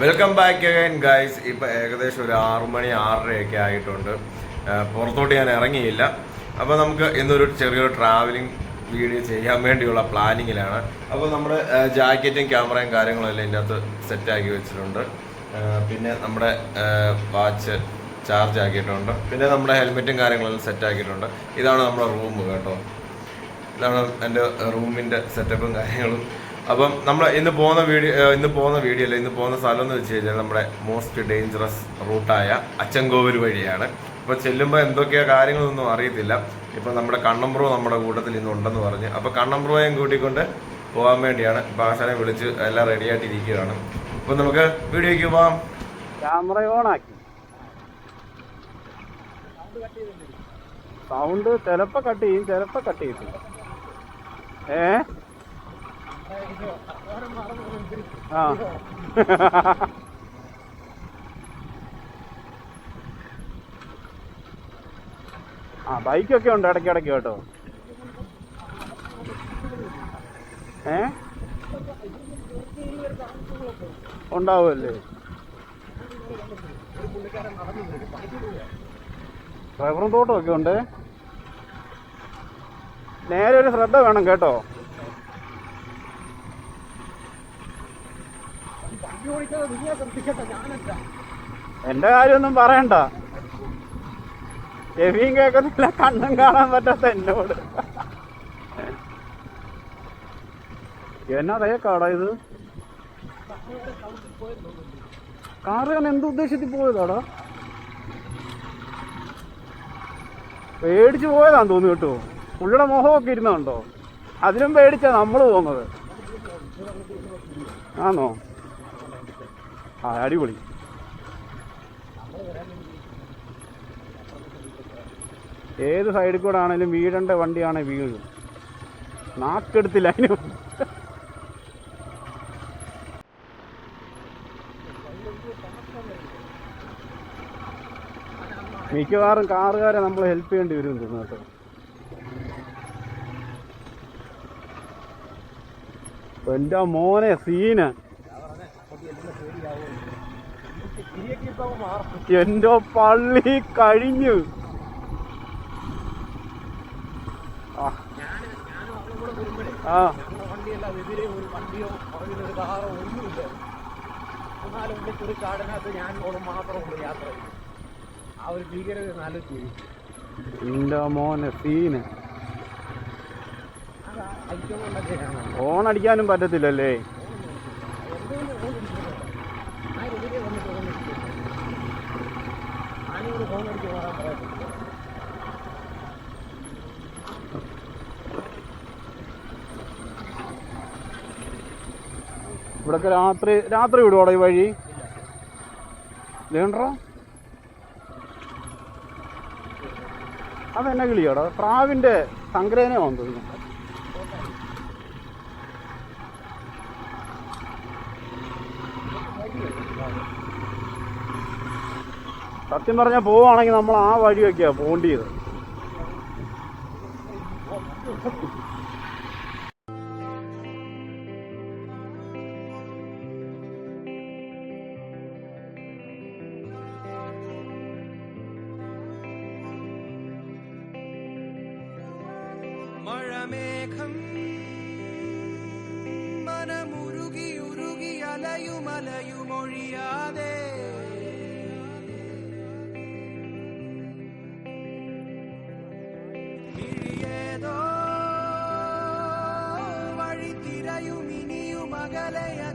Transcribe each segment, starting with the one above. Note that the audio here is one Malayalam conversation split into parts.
വെൽക്കം ബാക്ക് അഗൈൻ ഗൈസ് ഇപ്പൊ ഏകദേശം ഒരു ആറു മണി ആറരയൊക്കെ ആയിട്ടുണ്ട്. പുറത്തോട്ട് ഞാൻ ഇറങ്ങിയില്ല. അപ്പോൾ നമുക്ക് ഇന്നൊരു ചെറിയൊരു ട്രാവലിംഗ് വീഡിയോ ചെയ്യാൻ വേണ്ടിയുള്ള പ്ലാനിങ്ങിലാണ് അപ്പോൾ നമ്മുടെ ജാക്കറ്റും ക്യാമറയും കാര്യങ്ങളും എല്ലാം ഇതിന്റെ അകത്ത് സെറ്റാക്കി വെച്ചിട്ടുണ്ട്. പിന്നെ നമ്മുടെ വാച്ച് ചാർജ് ആക്കിയിട്ടുണ്ട്. പിന്നെ നമ്മുടെ ഹെൽമെറ്റും കാര്യങ്ങളെല്ലാം സെറ്റാക്കിയിട്ടുണ്ട് ഇതാണ് നമ്മുടെ റൂം കേട്ടോ. ഇതാണ് എന്റെ റൂമിന്റെ സെറ്റപ്പും കാര്യങ്ങളും. അപ്പം നമ്മൾ ഇന്ന് പോകുന്ന വീഡിയോ ഇന്ന് പോകുന്ന വീഡിയോ അല്ല ഇന്ന് പോകുന്ന സ്ഥലം എന്ന് വെച്ച് കഴിഞ്ഞാൽ നമ്മുടെ മോസ്റ്റ് ഡേഞ്ചറസ് റൂട്ടായ അച്ചൻകോവൂർ വഴിയാണ്. അപ്പോൾ ചെല്ലുമ്പോൾ എന്തൊക്കെയാ കാര്യങ്ങളൊന്നും അറിയത്തില്ല. ഇപ്പം നമ്മുടെ കണ്ണമ്പ്രോ നമ്മുടെ കൂട്ടത്തിൽ ഇന്ന് ഉണ്ടെന്ന് പറഞ്ഞ് അപ്പോൾ കണ്ണമ്പ്രോയും കൂട്ടിക്കൊണ്ട് പോകാൻ വേണ്ടിയാണ്. ആശാനെ വിളിച്ച് എല്ലാം റെഡി ആയിട്ടിരിക്കുകയാണ്. അപ്പോൾ നമുക്ക് വീഡിയോയ്ക്ക് പോവാം. ക്യാമറ ഓൺ ആക്കി. സൗണ്ട് ചിലപ്പോ കട്ട് ചെയ്യും ചിലപ്പോ കട്ട് ചെയ്യത്തില്ല. ഏ? ആ. ആ ബൈക്കൊക്കെ ഉണ്ട് ഇടയ്ക്കിടയ്ക്ക് കേട്ടോ. ഏ? ഉണ്ടാവുമല്ലേ? റബ്ബറും തോട്ടമൊക്കെ ഉണ്ട്. നേരെ ഒരു ശ്രദ്ധ വേണം കേട്ടോ. എന്റെ കാര്യമൊന്നും പറയണ്ട. ചെവിയും കേൾക്കുന്നില്ല കണ്ണും കാണാൻ പറ്റാത്ത എന്നോട്. എന്നാ കാടാ ഇത്? കാറുകാരൻ എന്ത് ഉദ്ദേശത്തിൽ പോയതാടാ? പേടിച്ച് പോയതാന്ന് തോന്നുന്നു കേട്ടോ. പുള്ളിയുടെ മോഹമൊക്കെ ഇരുന്നുണ്ടോ അതിനും പേടിച്ചാ നമ്മൾ പോകുന്നത് ആണോ അടിപൊളി. ഏത് സൈഡിൽ കൂടെ ആണെങ്കിലും വീഴേണ്ട വണ്ടിയാണെ വീഴും. നാക്കെടുത്തില്ല അതിന്. മിക്കവാറും കാറുകാരെ നമ്മൾ ഹെൽപ്പ് ചെയ്യേണ്ടി വരും തോന്നുന്നു കേട്ടോ. എന്റെ മോനെ സീന്. എന്റെ പള്ളി കഴിഞ്ഞു ആ. ഒരു കാടിനകത്ത് ഞാൻ മാത്രമുള്ളൂ യാത്ര. ആ ഒരു ഭീകരത മോനെ സീന് ഓണടിക്കാനും പറ്റത്തില്ലല്ലേ ഇവിടൊക്കെ രാത്രി രാത്രി വിടുവാടോ ഈ വഴി? വേണ്ടോ അതെന്നെ കിളിയാടോ? പ്രാവിന്റെ സംഗ്രഹനമാണെന്ന് തോന്നുന്നു സത്യം പറഞ്ഞാൽ പോവുകയാണെങ്കിൽ നമ്മൾ ആ വഴിയൊക്കെയാ പോണ്ടിയത്. മഴമേഘം മനമുരുകി ഉരുകി അലയുമലയുമൊഴിയാതെ galeya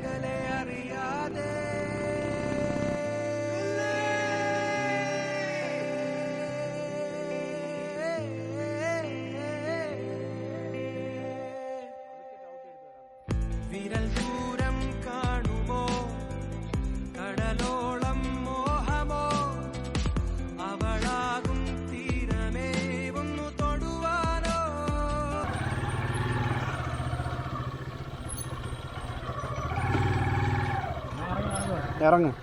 ഇറങ്ങ്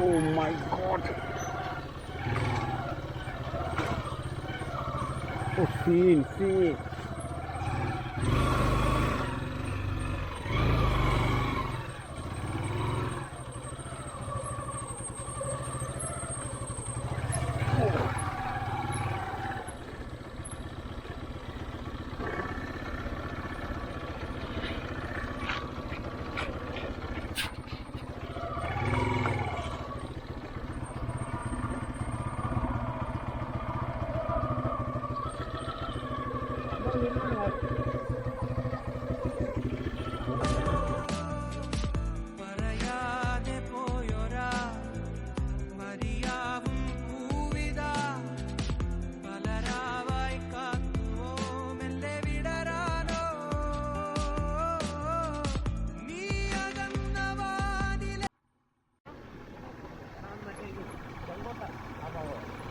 Oh my god. Oh, scene, scene.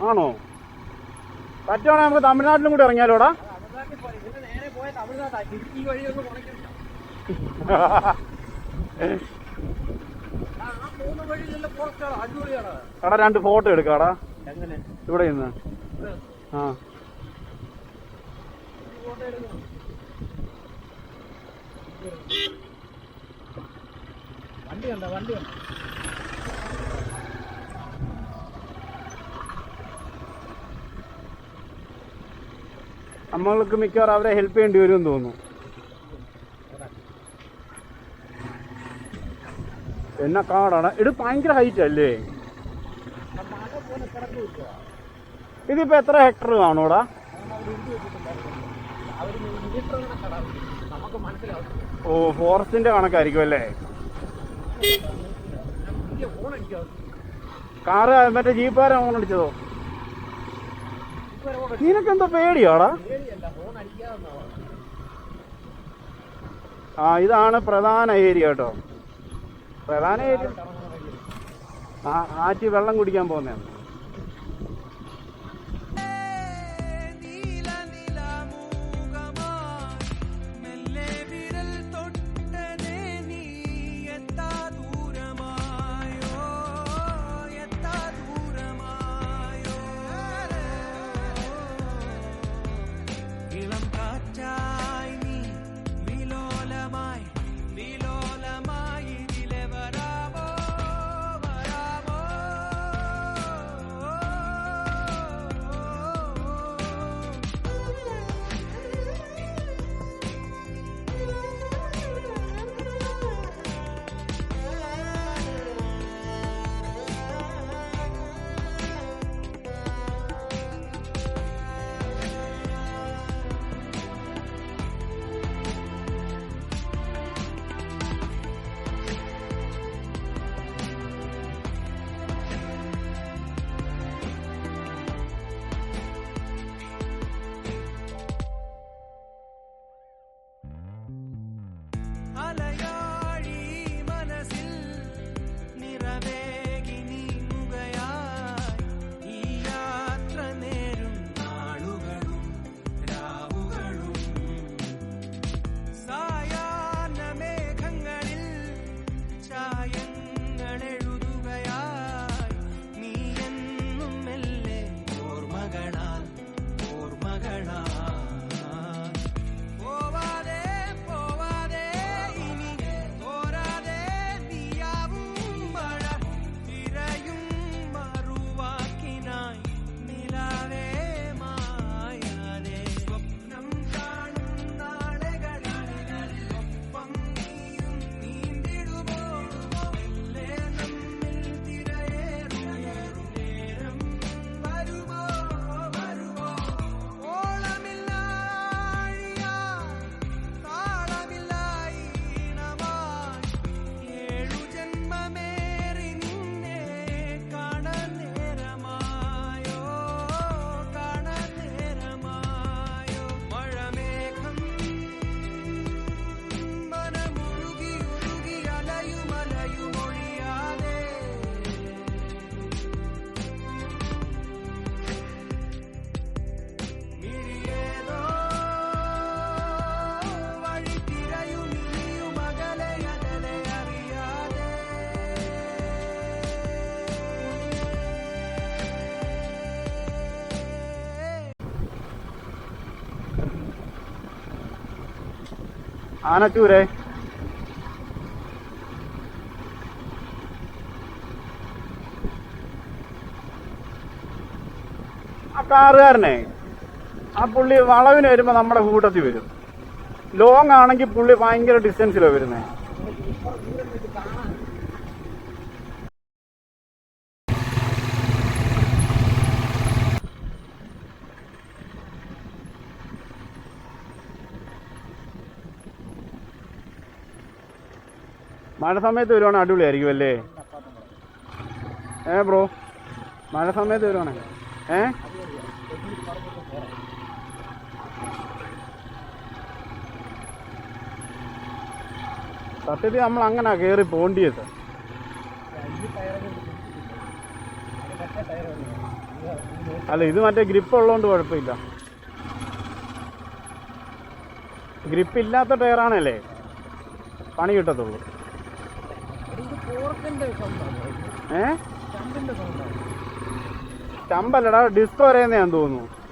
ആണോ? പറ്റുവാണെങ്കിൽ നമുക്ക് തമിഴ്നാട്ടിലും കൂടി ഇറങ്ങിയാലോടാ. കടാ രണ്ട് ഫോട്ടോ എടുക്കാടാ. ഇവിടെ നിന്ന് ആ. വണ്ടി ഉണ്ടോ വണ്ടി കണ്ടോ? നമ്മൾക്ക് മിക്കവാറും അവരെ ഹെൽപ്പ് ചെയ്യേണ്ടി വരുമെന്ന് തോന്നുന്നു. എന്നെ കാടാണ് ഇത് ഭയങ്കര ഹൈറ്റ് അല്ലേ? ഇതിപ്പോ എത്ര ഹെക്ടർ കാണൂടാ ഓ ഫോറസ്റ്റിന്റെ കണക്കായിരിക്കും അല്ലേ? കാറ് മറ്റേ അടിച്ചതോ നിനക്കെന്തോ പേടിയാടാ. ആ ഇതാണ് പ്രധാന ഏരിയ കേട്ടോ പ്രധാന ഏരിയ ആറ്റി വെള്ളം കുടിക്കാൻ പോകുന്നതാണ് ആനച്ചൂരെ. ആ കാറുകാരനെ ആ പുള്ളി വളവിന് വരുമ്പോൾ നമ്മുടെ കൂട്ടത്തിൽ വരും. ലോങ് ആണെങ്കിൽ പുള്ളി ഭയങ്കര ഡിസ്റ്റൻസിലാണ് വരുന്നത് മഴ സമയത്ത് വരുവാണെങ്കിൽ അടിപൊളിയായിരിക്കും അല്ലേ? ഏ ബ്രോ? മഴ സമയത്ത് വരുവാണെങ്കിൽ ഏ? സത്യത്തിൽ നമ്മൾ അങ്ങനെ കയറി പോണ്ടിയത്. അല്ല ഇത് മറ്റേ ഗ്രിപ്പ് ഉള്ളതുകൊണ്ട് കുഴപ്പമില്ല. ഗ്രിപ്പ് ഇല്ലാത്ത ടയറാണല്ലേ? പണി കിട്ടത്തുള്ളൂ. ഏ? ചമ്പല്ലടാ ഡിസ്കോ വരെയെന്ന് തോന്നുന്നു.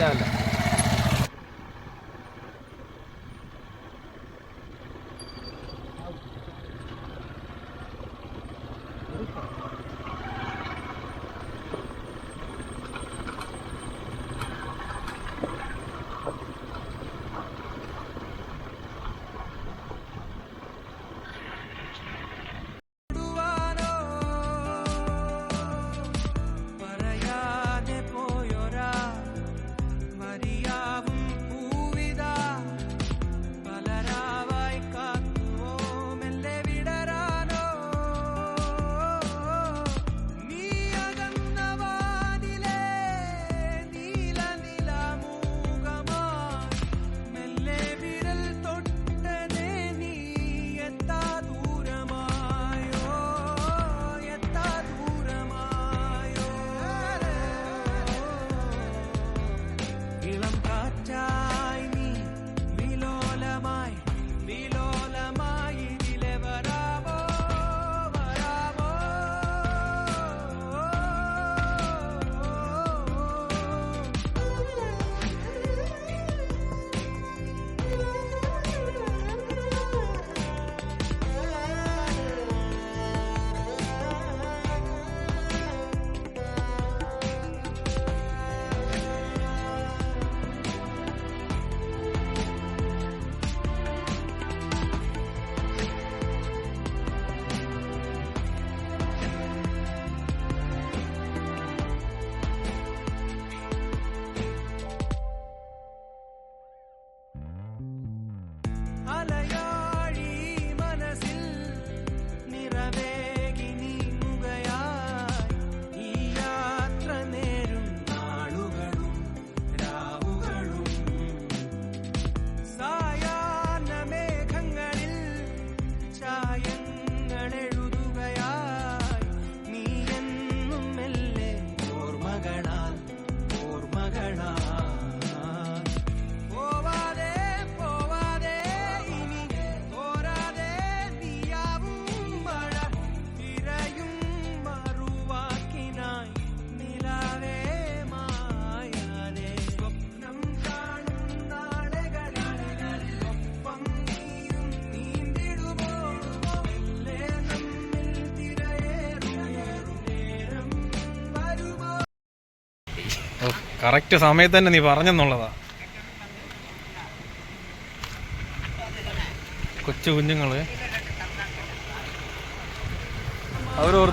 yerler. കറക്റ്റ് സമയത്ത് തന്നെ നീ പറഞ്ഞെന്നുള്ളതാ. കൊച്ചു കുഞ്ഞുങ്ങൾ. അവരോർ